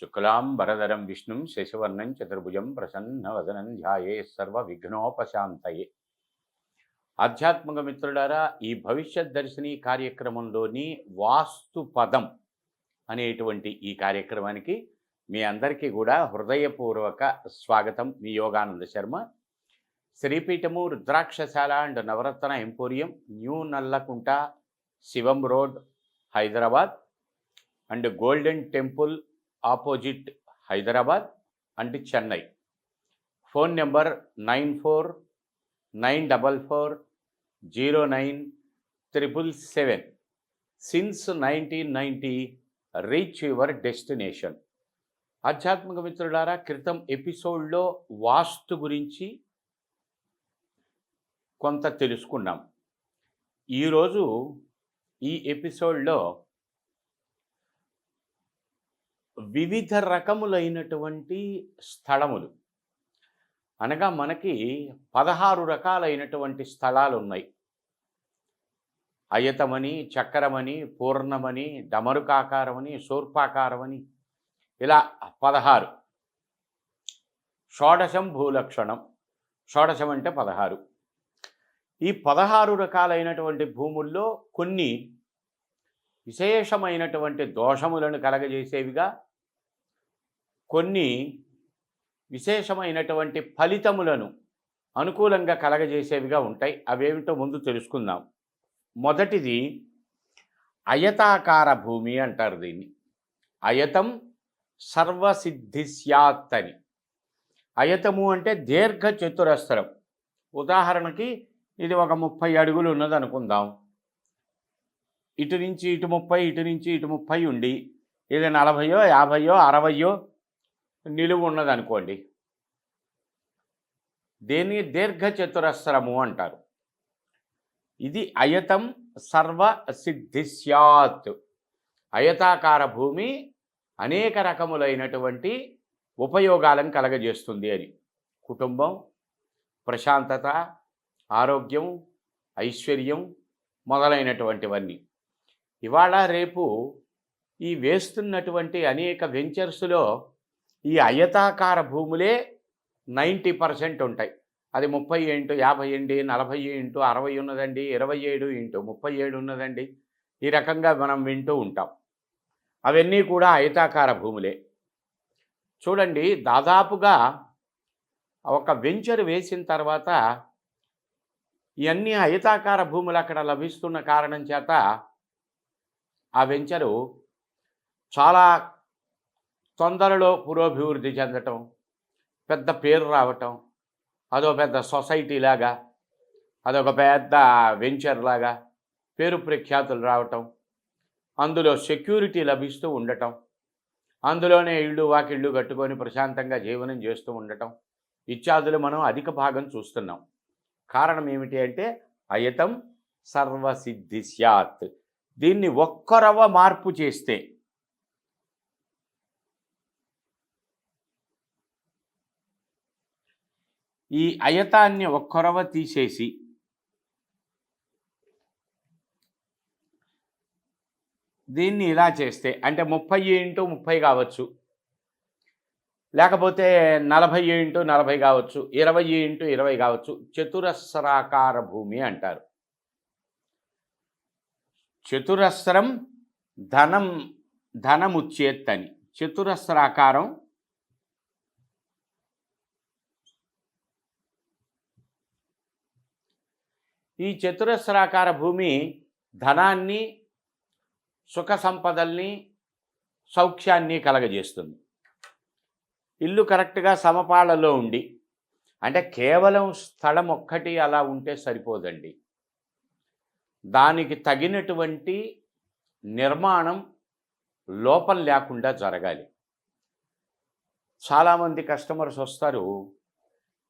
శుక్లాం వరదరం విష్ణుం శశివర్ణం చతుర్భుజం ప్రసన్న వదనం ధ్యాయే సర్వ విఘ్నోపశాంతయే ఆధ్యాత్మిక మిత్రులారా ఈ భవిష్యత్ దర్శిని కార్యక్రమంలోని వాస్తు పదం అనేటువంటి ఈ కార్యక్రమానికి మీ అందరికీ కూడా హృదయపూర్వక స్వాగతం. మీ Yogananda Sharma. శ్రీపీఠము రుద్రాక్షశాల and Navaratna emporium new Nallakunta Shivam road Hyderabad and golden temple opposite Hyderabad and Chennai. Phone number nine four nine double four zero nine triple seven. Since nineteen ninety reach your destination ఆధ్యాత్మిక మిత్రులారా క్రితం ఎపిసోడ్లో వాస్తు గురించి కొంత తెలుసుకున్నాం. ఈరోజు ఈ ఎపిసోడ్లో వివిధ రకములైనటువంటి స్థలములు. అనగా మనకి పదహారు రకాలైనటువంటి స్థలాలు ఉన్నాయి అయతమని చక్రమని పూర్ణమని డమరుకాకారమని శూర్పాకారమని ఇలా పదహారు. షోడశం భూలక్షణం. షోడశం అంటే పదహారు. ఈ పదహారు రకాలైనటువంటి భూముల్లో కొన్ని విశేషమైనటువంటి దోషములను కలగజేసేవిగా కొన్ని విశేషమైనటువంటి ఫలితములను అనుకూలంగా కలగజేసేవిగా ఉంటాయి. అవేమిటో ముందు తెలుసుకుందాం. మొదటిది అయతాకార భూమి అంటారు దీన్ని. అయతం సర్వసిద్ధిస్యాత్ అని. అయతము అంటే దీర్ఘ చతురస్రం. ఉదాహరణకి ఇది ఒక ముప్పై అడుగులు ఉన్నది అనుకుందాం. ఇటు నుంచి ఇటు ముప్పై ఇటు నుంచి ఇటు ముప్పై ఉండి ఇది నలభయో యాభయో అరవయో నిలువు ఉన్నదనుకోండి. దీన్ని దీర్ఘచతురస్రము అంటారు? ఇది అయతం సర్వ సిద్ధిస్యాత్. అయతాకార భూమి అనేక రకములైనటువంటి ఉపయోగాలను కలగజేస్తుంది అని. కుటుంబం ప్రశాంతత ఆరోగ్యం ఐశ్వర్యం మొదలైనటువంటివన్నీ. ఇవాళ రేపు ఈ వేస్తున్నటువంటి అనేక వెంచర్స్లో ఈ అయతాకార భూములే నైంటీ పర్సెంట్ ఉంటాయి. అది ముప్పై ఇంటూ యాభై ఇంటి నలభై ఇంటూ అరవై ఉన్నదండి ఇరవై ఏడు ఇంటూ ముప్పై ఏడు ఉన్నదండి. ఈ రకంగా మనం వింటూ ఉంటాం. అవన్నీ కూడా అయితాకార భూములే. చూడండి దాదాపుగా ఒక వెంచర్ వేసిన తర్వాత ఇవన్నీ అయతాకార భూములు అక్కడ లభిస్తున్న కారణం చేత ఆ వెంచరు చాలా తొందరలో పురోభివృద్ధి చెందటం పెద్ద పేరు రావటం అదో పెద్ద సొసైటీ లాగా అదొక పెద్ద వెంచర్ లాగా పేరు ప్రఖ్యాతులు రావటం అందులో సెక్యూరిటీ లభిస్తూ ఉండటం అందులోనే ఇళ్ళు వాకిళ్ళు కట్టుకొని ప్రశాంతంగా జీవనం చేస్తూ ఉండటం ఇత్యాదులు మనం అధిక భాగం చూస్తున్నాం. కారణం ఏమిటి అంటే అయతం సర్వసిద్ధి స్యాత్. దీన్ని ఒక్కరవ మార్పు చేస్తే ఈ అయతాన్ని ఒక్కరవ తీసేసి దీన్ని ఇలా చేస్తే అంటే ముప్పై ఇంటూ ముప్పై కావచ్చు. లేకపోతే నలభై ఇంటూ నలభై కావచ్చు ఇరవై ఇంటూ ఇరవై కావచ్చు చతురస్రాకార భూమి అంటారు. చతురస్రం ధనం ధనముచ్చేత్తని చతురస్రాకారం ఈ చతురస్రాకార భూమి ధనాన్ని సుఖ సంపదల్ని సౌఖ్యాన్ని కలగజేస్తుంది. ఇల్లు కరెక్ట్గా సమపాళలో ఉండి అంటే కేవలం స్థలం ఒక్కటి అలా ఉంటే సరిపోదండి. దానికి తగినటువంటి నిర్మాణం లోపం లేకుండా జరగాలి. చాలామంది కస్టమర్స్ వస్తారు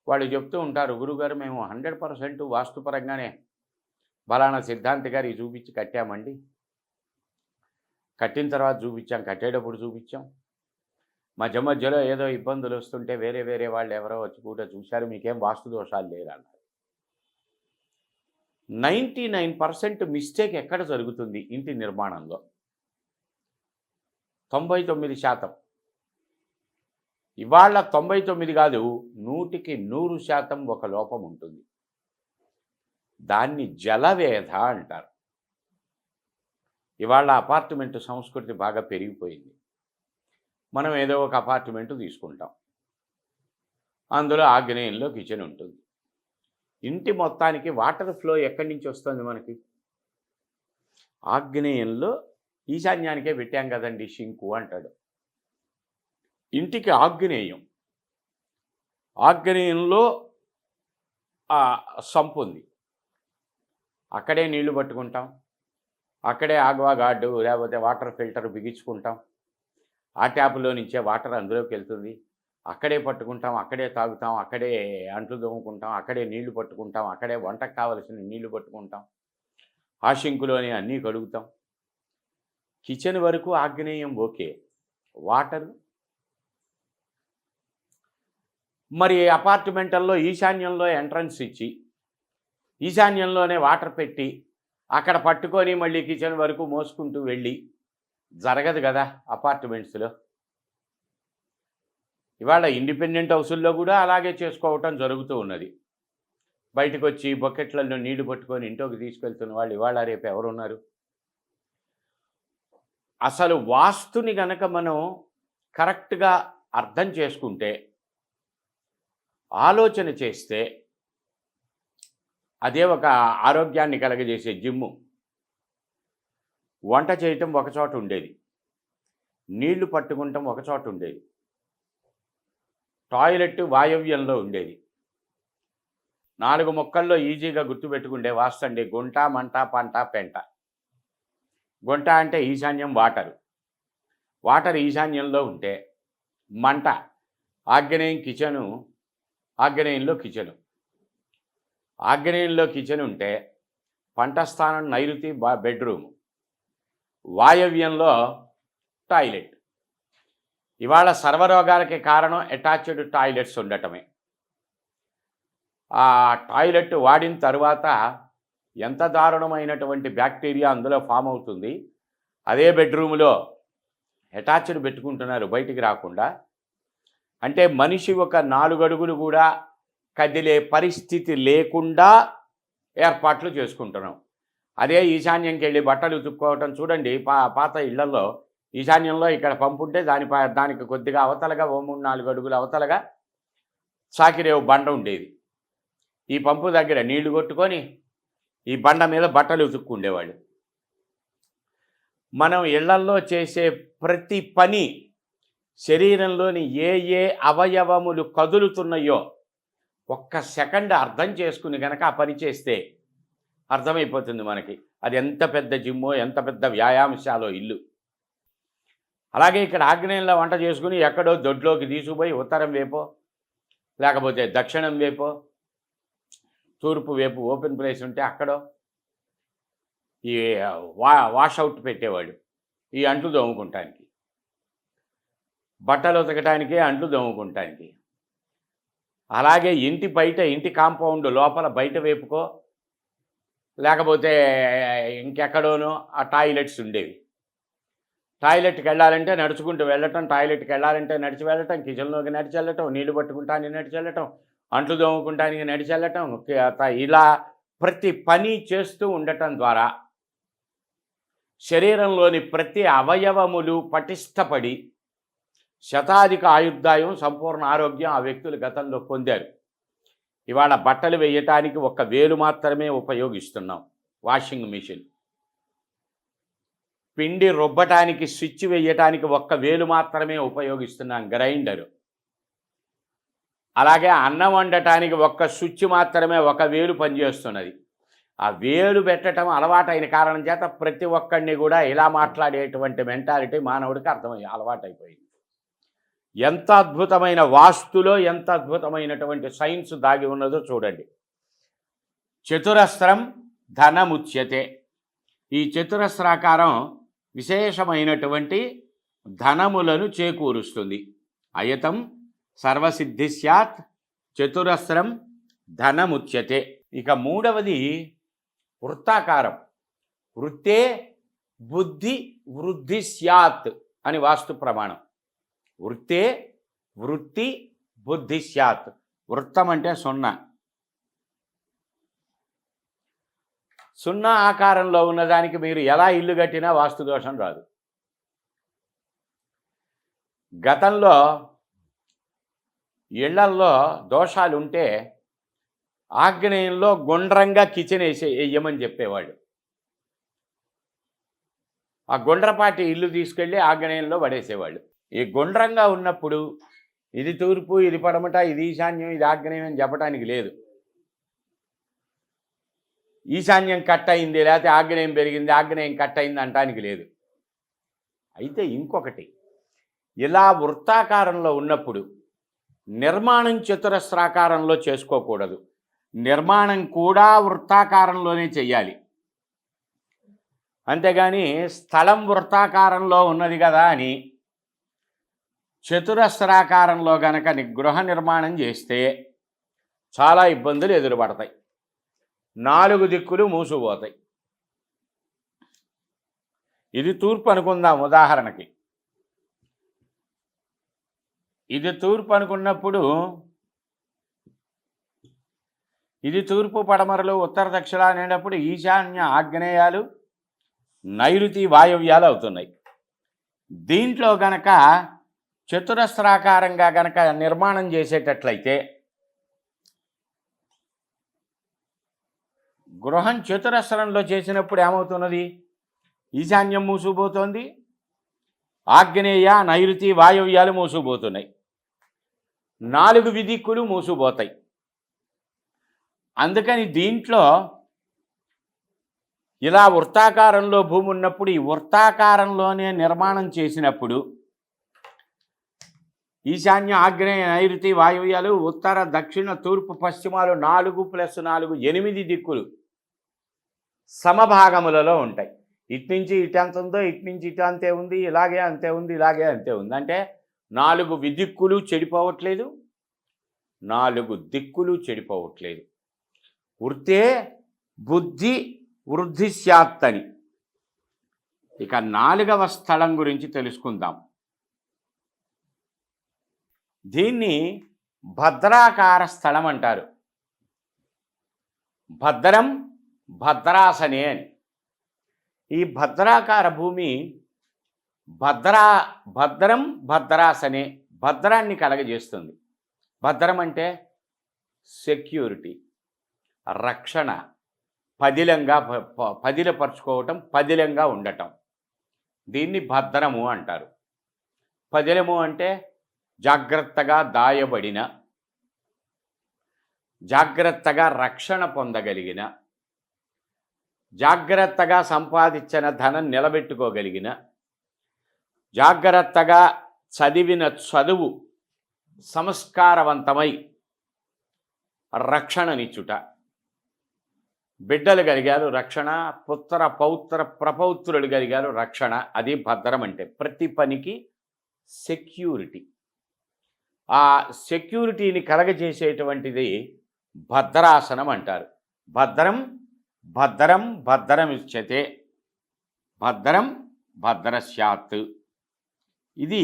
వాళ్ళు చెప్తూ ఉంటారు గురుగారు మేము హండ్రెడ్ పర్సెంట్ వాస్తుపరంగానే బలానా సిద్ధాంతి గారికి చూపించి కట్టామండి. కట్టిన తర్వాత చూపించాం కట్టేటప్పుడు చూపించాం. మధ్య మధ్యలో ఏదో ఇబ్బందులు వస్తుంటే వేరే వేరే వాళ్ళు ఎవరో వచ్చి కూడా చూశారు మీకేం వాస్తు దోషాలు లేదన్నారు నైంటీ నైన్ పర్సెంట్ మిస్టేక్ ఎక్కడ జరుగుతుంది ఇంటి నిర్మాణంలో? తొంభై తొమ్మిది శాతం. ఇవాళ తొంభై తొమ్మిది కాదు నూటికి నూరు శాతం ఒక లోపం ఉంటుంది. దాన్ని జలవేధ అంటారు. ఇవాళ అపార్ట్మెంట్ సంస్కృతి బాగా పెరిగిపోయింది. మనం ఏదో ఒక అపార్ట్మెంట్ తీసుకుంటాం. అందులో ఆగ్నేయంలో కిచెన్ ఉంటుంది. ఇంటి మొత్తానికి వాటర్ ఫ్లో ఎక్కడి నుంచి వస్తుంది మనకి? ఆగ్నేయంలో ఈశాన్యానికే పెట్టాం కదండి షింకు అంటాడు. ఇంటికి ఆగ్నేయం. ఆగ్నేయంలో ఆ సంపు ఉంది. అక్కడే నీళ్ళు పట్టుకుంటాం. అక్కడే ఆగ్వా గార్డు లేకపోతే వాటర్ ఫిల్టర్ బిగించుకుంటాం. ఆ ట్యాపులో నుంచే వాటర్ అందులోకి వెళ్తుంది. అక్కడే పట్టుకుంటాం అక్కడే తాగుతాం అక్కడే అంట్లు దోముకుంటాం అక్కడే నీళ్ళు పట్టుకుంటాం అక్కడే వంటకు కావలసిన నీళ్ళు పట్టుకుంటాం. ఆ షింకులోనే అన్నీ కడుగుతాం. కిచెన్ వరకు ఆగ్నేయం ఓకే. వాటర్ మరి అపార్ట్మెంటల్లో ఈశాన్యంలో ఎంట్రన్స్ ఇచ్చి ఈశాన్యంలోనే వాటర్ పెట్టి అక్కడ పట్టుకొని మళ్ళీ కిచెన్ వరకు మోసుకుంటూ వెళ్ళి జరగదు కదా అపార్ట్మెంట్స్లో. ఇవాళ ఇండిపెండెంట్ హౌసుల్లో కూడా అలాగే చేసుకోవటం జరుగుతూ ఉన్నది. బయటకు వచ్చి బకెట్లలో నీళ్ళు పట్టుకొని ఇంట్లోకి తీసుకెళ్తున్న వాళ్ళు ఇవాళ రేపు ఎవరున్నారు? అసలు వాస్తుని గనక మనం కరెక్ట్గా అర్థం చేసుకుంటే ఆలోచన చేస్తే అదే ఒక ఆరోగ్యాన్ని కలగజేసే జిమ్ము. వంట చేయటం ఒకచోట ఉండేది. నీళ్ళు పట్టుకుంటాం ఒకచోట ఉండేది. టాయిలెట్ వాయవ్యంలో ఉండేది. నాలుగు మొక్కల్లో ఈజీగా గుర్తుపెట్టుకుండే వాస్తండి గుంట మంట పంట పెంట. గుంట అంటే ఈశాన్యం వాటరు. వాటర్ ఈశాన్యంలో ఉంటే మంట ఆగ్నేయం కిచెను ఆగ్నేయంలో కిచెను. ఆగ్నేయంలో కిచెన్ ఉంటే పంట స్థానం నైరుతి బా బెడ్రూమ్. వాయవ్యంలో టాయిలెట్. ఇవాళ సర్వరోగాలకి కారణం అటాచ్డ్ టాయిలెట్స్ ఉండటమే. ఆ టాయిలెట్ వాడిన తర్వాత ఎంత దారుణమైనటువంటి బ్యాక్టీరియా అందులో ఫామ్ అవుతుంది అదే బెడ్రూమ్లో అటాచ్డ్ పెట్టుకుంటున్నారు బయటికి రాకుండా. అంటే మనిషి ఒక నాలుగడుగులు కూడా కదిలే పరిస్థితి లేకుండా ఏర్పాట్లు చేసుకుంటున్నాం. అదే ఈశాన్యంకి వెళ్ళి బట్టలు ఉతుక్కోవటం చూడండి పా పాత ఇళ్ళలో ఈశాన్యంలో ఇక్కడ పంపు ఉంటే దాని దానికి కొద్దిగా అవతలగా ఓ మూడు నాలుగు అడుగులు అవతలగా సాకిరేవు బండ ఉండేది. ఈ పంపు దగ్గర నీళ్ళు కొట్టుకొని ఈ బండ మీద బట్టలు ఉతుక్కుండేవాళ్ళు మనం ఇళ్ళల్లో చేసే ప్రతి పని శరీరంలోని ఏ ఏ అవయవములు కదులుతున్నాయో ఒక్క సెకండ్ అర్థం చేసుకుని గనక ఆ పని చేస్తే అర్థమైపోతుంది మనకి. అది ఎంత పెద్ద జిమ్మో ఎంత పెద్ద వ్యాయామశాలో ఇల్లు. అలాగే ఇక్కడ ఆగ్నేయంలో వంట చేసుకుని ఎక్కడో దొడ్లోకి తీసుకుపోయి ఉత్తరం వేపో లేకపోతే దక్షిణం వేపో తూర్పు వేపు ఓపెన్ ప్లేస్ ఉంటే అక్కడో ఈ వా వాషౌట్ పెట్టేవాడు ఈ అంట్లు దోముకుంటానికి బట్టలు ఉతకటానికి అంట్లు దోముకుంటానికి. అలాగే ఇంటి బయట ఇంటి కాంపౌండ్ లోపల బయట వేపుకో లేకపోతే ఇంకెక్కడోనో ఆ టాయిలెట్స్ ఉండేవి. టాయిలెట్కి వెళ్ళాలంటే నడుచుకుంటూ వెళ్ళటం టాయిలెట్కి వెళ్ళాలంటే నడిచి వెళ్ళటం కిచెన్లోకి నడిచి వెళ్ళటం నీళ్ళు పట్టుకుంటానికి నడిచి వెళ్ళటం అంట్లు దోముకుంటానికి నడిచి వెళ్ళటం ఇలా ప్రతి పని చేస్తూ ఉండటం ద్వారా శరీరంలోని ప్రతి అవయవములు పటిష్టపడి శతాధిక ఆయుర్దాయం సంపూర్ణ ఆరోగ్యం ఆ వ్యక్తులు గతంలో పొందారు. ఇవాళ బట్టలు వేయటానికి ఒక వేలు మాత్రమే ఉపయోగిస్తున్నాం వాషింగ్ మిషన్. పిండి రుబ్బటానికి స్విచ్ వేయటానికి ఒక్క వేలు మాత్రమే ఉపయోగిస్తున్నాం గ్రైండరు. అలాగే అన్నం వండటానికి ఒక్క స్విచ్ మాత్రమే ఒక వేలు పనిచేస్తున్నది. ఆ వేలు పెట్టడం అలవాటైన కారణం చేత ప్రతి ఒక్కడిని కూడా ఇలా మాట్లాడేటువంటి మెంటాలిటీ మానవుడికి అర్థమయ్యి అలవాటైపోయింది. ఎంత అద్భుతమైన వాస్తులో ఎంత అద్భుతమైనటువంటి సైన్స్ దాగి ఉన్నదో చూడండి. చతురస్రం ధనముచ్యతే. ఈ చతురస్రాకారం విశేషమైనటువంటి ధనములను చేకూరుస్తుంది. అయతం సర్వసిద్ధి స్యాత్ చతురస్రం ధనముచ్యతే. ఇక మూడవది వృత్తాకారం. వృత్తే బుద్ధి వృద్ధి స్యాత్ అని వాస్తు ప్రమాణం. వృత్తే వృత్తి బుద్ధి స్యాత్. వృత్తం అంటే సున్నా. సున్నా ఆకారంలో ఉన్నదానికి మీరు ఎలా ఇల్లు కట్టినా వాస్తు దోషం రాదు. గతంలో ఇళ్ళల్లో దోషాలు ఉంటే ఆగ్నేయంలో గుండ్రంగా కిచెన్ వేసే వేయమని చెప్పేవాడు ఆ గుండ్రపాటి ఇల్లు తీసుకెళ్ళి ఆగ్నేయంలో పడేసేవాళ్ళు. ఈ గుండ్రంగా ఉన్నప్పుడు ఇది తూర్పు ఇది పడమట ఇది ఈశాన్యం ఇది ఆగ్నేయం అని చెప్పడానికి లేదు. ఈశాన్యం కట్ అయింది లేకపోతే ఆగ్నేయం పెరిగింది ఆగ్నేయం కట్ అయింది అంటానికి లేదు. అయితే ఇంకొకటి ఇలా వృత్తాకారంలో ఉన్నప్పుడు నిర్మాణం చతురస్రాకారంలో చేసుకోకూడదు. నిర్మాణం కూడా వృత్తాకారంలోనే చెయ్యాలి. అంతేగాని స్థలం వృత్తాకారంలో ఉన్నది కదా అని చతురస్రాకారంలో గనక గృహ నిర్మాణం చేస్తే చాలా ఇబ్బందులు ఎదురుపడతాయి. నాలుగు దిక్కులు మూసిపోతాయి ఇది తూర్పు అనుకుందాం ఉదాహరణకి. ఇది తూర్పు అనుకున్నప్పుడు ఇది తూర్పు పడమరలు ఉత్తర దక్షిణ అనేటప్పుడు ఈశాన్య ఆగ్నేయాలు నైరుతి వాయవ్యాలు అవుతున్నాయి. దీంట్లో గనక చతురస్రాకారంగా గనక నిర్మాణం చేసేటట్లయితే గృహం చతురస్రంలో చేసినప్పుడు ఏమవుతున్నది? ఈశాన్యం మూసుకుపోతోంది. ఆగ్నేయ నైరుతి వాయవ్యాలు మూసుకుపోతున్నాయి. నాలుగు విదిక్కులు మూసుకుపోతాయి. అందుకని దీంట్లో ఇలా వృత్తాకారంలో భూమి ఉన్నప్పుడు ఈ వృత్తాకారంలోనే నిర్మాణం చేసినప్పుడు ఈశాన్య ఆగ్నేయ నైరుతి వాయువ్యాలు ఉత్తర దక్షిణ తూర్పు పశ్చిమాలు నాలుగు ప్లస్ నాలుగు ఎనిమిది దిక్కులు సమభాగములలో ఉంటాయి. ఇటు నుంచి ఇటు ఉందో ఇటు నుంచి ఇటు అంతే ఉంది ఇలాగే అంతే ఉంది ఇలాగే అంతే ఉంది. అంటే నాలుగు విదిక్కులు చెడిపోవట్లేదు నాలుగు దిక్కులు చెడిపోవట్లేదు. వృత్తే బుద్ధి వృద్ధి శాత్తని అని ఇక నాలుగవ స్థలం గురించి తెలుసుకుందాం. దీన్ని భద్రాకార స్థలం అంటారు. భద్రం భద్రాసనే అని. ఈ భద్రాకార భూమి భద్రా భద్రం భద్రాసనే భద్రాన్ని కలగజేస్తుంది. భద్రం అంటే సెక్యూరిటీ రక్షణ పదిలంగా ప- ప- పదిలపరుచుకోవటం పదిలంగా ఉండటం. దీన్ని భద్రము అంటారు. పదిలము అంటే జాగ్రత్తగా దాయబడిన జాగ్రత్తగా రక్షణ పొందగలిగిన జాగ్రత్తగా సంపాదించిన ధనం నిలబెట్టుకోగలిగిన జాగ్రత్తగా చదివిన చదువు సంస్కారవంతమై రక్షణనిచ్చుట. బిడ్డలు కలిగారు రక్షణ పుత్ర పౌత్ర ప్రపౌత్రులు కలిగారు రక్షణ. అది భద్రం అంటే ప్రతి పనికి సెక్యూరిటీ ఆ సెక్యూరిటీని కలగజేసేటువంటిది భద్రాసనం అంటారు. భద్రం భద్రం భద్రం ఇచ్చతే భద్రం భద్రస్యాత్ ఇది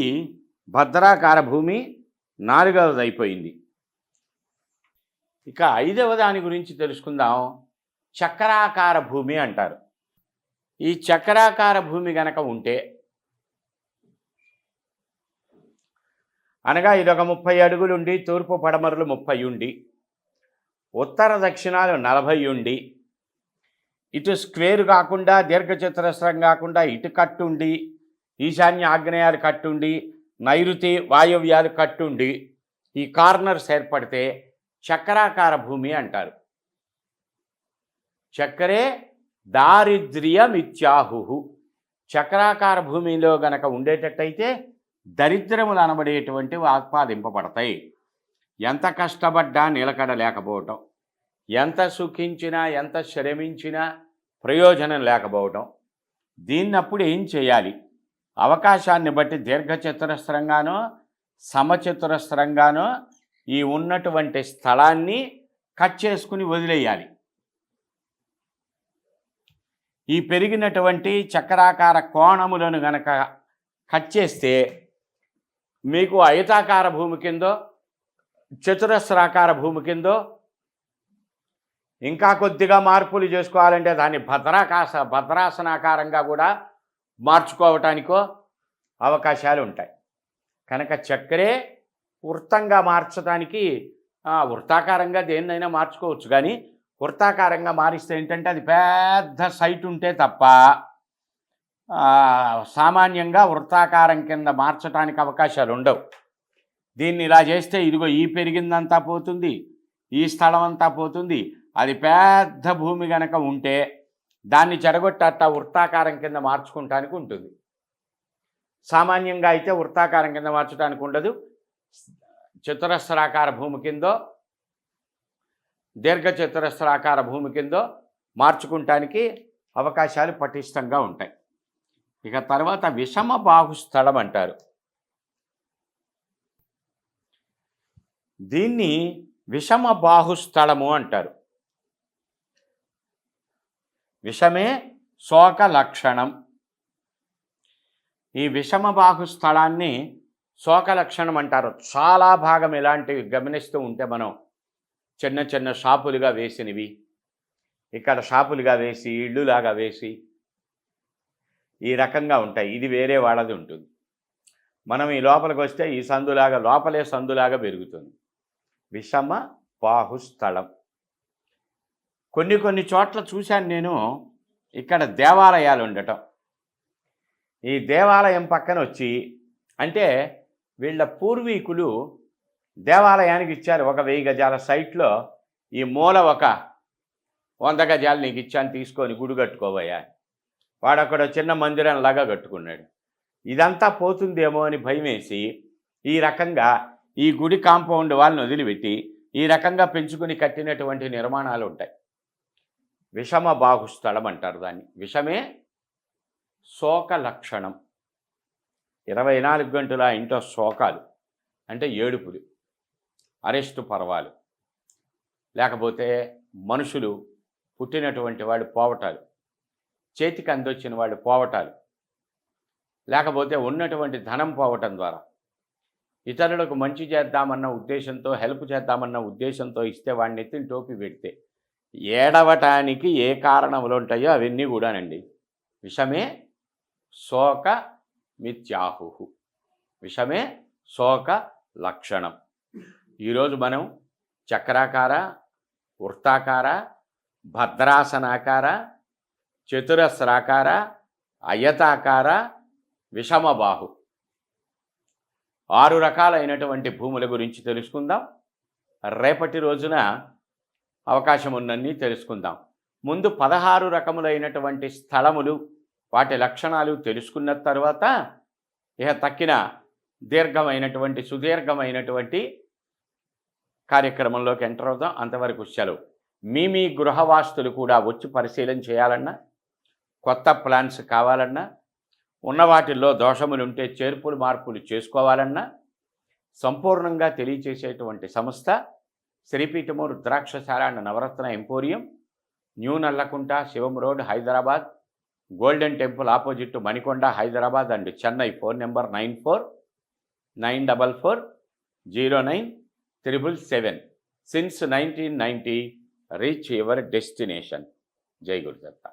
భద్రాకార భూమి నాలుగవది అయిపోయింది ఇక ఐదవ దాని గురించి తెలుసుకుందాం. చక్రాకార భూమి అంటారు. ఈ చక్రాకార భూమి గనక ఉంటే అనగా ఇదొక ముప్పై అడుగులుండి తూర్పు పడమరలు ముప్పై ఉండి ఉత్తర దక్షిణాలు నలభై ఉండి ఇటు స్క్వేర్ కాకుండా దీర్ఘచతురస్రం కాకుండా ఇటు కట్టుండి ఈశాన్య ఆగ్నేయాలు కట్టుండి నైరుతి వాయువ్యాలు కట్టుండి ఈ కార్నర్స్ ఏర్పడితే చక్రాకార భూమి అంటారు. చక్రే దారిద్ర్యమిత్యాహు చక్రాకార భూమిలో గనక ఉండేటట్టయితే దరిద్రములు అనబడేటువంటి ఆత్పాదింపబడతాయి ఎంత కష్టపడ్డా నిలకడ లేకపోవటం. ఎంత సుఖించినా ఎంత శ్రమించినా ప్రయోజనం లేకపోవటం. దీన్నప్పుడు ఏం చేయాలి? అవకాశాన్ని బట్టి దీర్ఘచతురస్రంగానో సమచతురస్రంగానో ఈ ఉన్నటువంటి స్థలాన్ని కట్ చేసుకుని వదిలేయాలి. ఈ పెరిగినటువంటి చక్రాకార కోణములను గనక కట్ చేస్తే మీకు అయతాకార భూమి కిందో చతురస్రాకార భూమి కిందో ఇంకా కొద్దిగా మార్పులు చేసుకోవాలంటే దాన్ని భద్రాకాశ భద్రాసనాకారంగా కూడా మార్చుకోవటానికో అవకాశాలు ఉంటాయి. కనుక చక్కరే వృత్తంగా మార్చడానికి వృత్తాకారంగా దేన్నైనా మార్చుకోవచ్చు. కానీ వృత్తాకారంగా మారిస్తే ఏంటంటే అది పెద్ద సైట్ ఉంటే తప్ప సామాన్యంగా వృత్తాకారం కింద మార్చడానికి అవకాశాలు ఉండవు దీన్ని ఇలా చేస్తే ఇదిగో ఈ పెరిగిందంతా పోతుంది ఈ స్థలం అంతా పోతుంది అది పెద్ద భూమి గనక ఉంటే దాన్ని చెడగొట్టట వృత్తాకారం కింద మార్చుకుంటానికి ఉంటుంది. సామాన్యంగా అయితే వృత్తాకారం కింద మార్చడానికి ఉండదు. చతురస్రాకార భూమి కిందో దీర్ఘ చతురస్రాకార భూమి కిందో మార్చుకుంటానికి అవకాశాలు పటిష్టంగా ఉంటాయి. ఇక తర్వాత విషమ బాహుస్థలం అంటారు దీన్ని విషమ బాహుస్థలము అంటారు. విషమే శోక లక్షణం ఈ విషమ బాహు స్థలాన్ని శోక లక్షణం అంటారు. చాలా భాగం ఇలాంటివి గమనిస్తూ ఉంటే మనం చిన్న చిన్న షాపులుగా వేసినవి ఇక్కడ షాపులుగా వేసి ఇళ్ళులాగా వేసి ఈ రకంగా ఉంటాయి. ఇది వేరే వాళ్ళది ఉంటుంది. మనం ఈ లోపలికి వస్తే ఈ సందులాగా లోపలే సందులాగా పెరుగుతుంది. విషమ బాహుస్థలం కొన్ని కొన్ని చోట్ల చూశాను నేను ఇక్కడ దేవాలయాలు ఉండటం. ఈ దేవాలయం పక్కన వచ్చి అంటే వీళ్ళ పూర్వీకులు దేవాలయానికి ఇచ్చారు. ఒక వెయ్యి గజాల సైట్లో ఈ మూల ఒక వంద గజాలు నీకు ఇచ్చాను తీసుకొని గుడి కట్టుకోబోయా వాడు అక్కడ చిన్న మందిరంలాగా కట్టుకున్నాడు. ఇదంతా పోతుందేమో అని భయమేసి ఈ రకంగా ఈ గుడి కాంపౌండ్ వాళ్ళని వదిలిపెట్టి ఈ రకంగా పెంచుకుని కట్టినటువంటి నిర్మాణాలు ఉంటాయి. విషమ బాహుస్థలం అంటారు దాన్ని. విషమే శోక లక్షణం. ఇరవై నాలుగు గంటల ఇంట్లో శోకాలు. అంటే ఏడుపులు. అరెస్టు పర్వాలు. లేకపోతే మనుషులు పుట్టినటువంటి వాడు పోవటాలు. చేతికి అందొచ్చిన వాడు పోవటాలు. లేకపోతే ఉన్నటువంటి ధనం పోవటం ద్వారా. ఇతరులకు మంచి చేద్దామన్న ఉద్దేశంతో హెల్ప్ చేద్దామన్న ఉద్దేశంతో ఇస్తే వాడిని ఎత్తిన టోపీ పెడితే ఏడవటానికి ఏ కారణములు ఉంటాయో అవన్నీ కూడానండి. విషమే శోక మిత్యాహు విషమే శోక లక్షణం. ఈరోజు మనం చక్రాకార వృత్తాకార భద్రాసనాకార చతురస్రాకార అయతాకార విషమబాహు. ఆరు రకాలైనటువంటి భూముల గురించి తెలుసుకుందాం. రేపటి రోజున అవకాశం ఉన్నన్ని తెలుసుకుందాం. ముందు పదహారు రకములైనటువంటి స్థలములు వాటి లక్షణాలు తెలుసుకున్న తర్వాత ఇక తక్కిన దీర్ఘమైనటువంటి సుదీర్ఘమైనటువంటి కార్యక్రమంలోకి ఎంటర్ అవుతాం అంతవరకు సెలవు. మీ మీ గృహవాస్తులు కూడా వచ్చి పరిశీలన చేయాలన్నా కొత్త ప్లాన్స్ కావాలన్నా ఉన్న వాటిల్లో దోషములు ఉంటే చేర్పులు మార్పులు చేసుకోవాలన్నా సంపూర్ణంగా తెలియచేసేటువంటి సంస్థ శ్రీపీఠము రుద్రాక్షశాల and Navaratna emporium new Nallakunta Shivam road Hyderabad golden temple opposite Manikonda Hyderabad and Chennai phone number nine four nine double four zero nine triple seven. Since nineteen ninety reach your destination జై గురుదత్త.